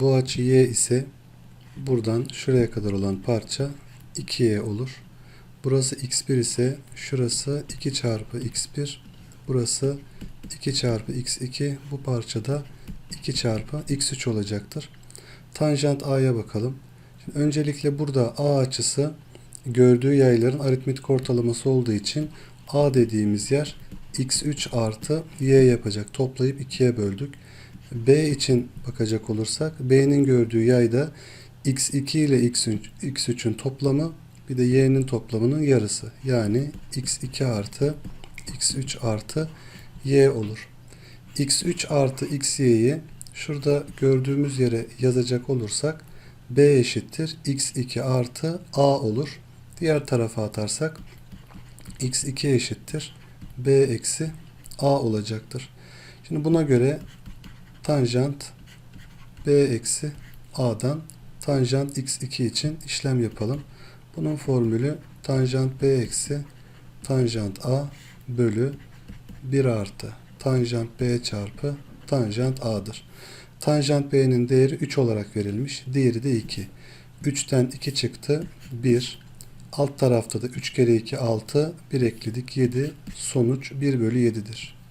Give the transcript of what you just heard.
Bu açı y ise buradan şuraya kadar olan parça 2y olur. Burası x1 ise şurası 2 çarpı x1 burası 2 çarpı x2 bu parçada 2 çarpı x3 olacaktır. Tanjant a'ya bakalım. Şimdi öncelikle burada a açısı gördüğü yayların aritmetik ortalaması olduğu için a dediğimiz yer x3 artı y yapacak. Toplayıp 2'ye böldük. B için bakacak olursak B'nin gördüğü yayda x2 ile x3, x3'ün toplamı bir de y'nin toplamının yarısı. Yani x2 artı x3 artı y olur. x3 artı xy'yi şurada gördüğümüz yere yazacak olursak b eşittir x2 artı a olur. Diğer tarafa atarsak x2 eşittir b eksi a olacaktır. Şimdi buna göre tanjant b eksi a'dan tanjant x2 için işlem yapalım. Bunun formülü tanjant b eksi tanjant a bölü 1 artı tanjant b çarpı tanjant a'dır. Tanjant b'nin değeri 3 olarak verilmiş. Diğeri de 2. 3'ten 2 çıktı. 1. Alt tarafta da 3 kere 2 6. 1 ekledik 7. Sonuç 1 bölü 7'dir.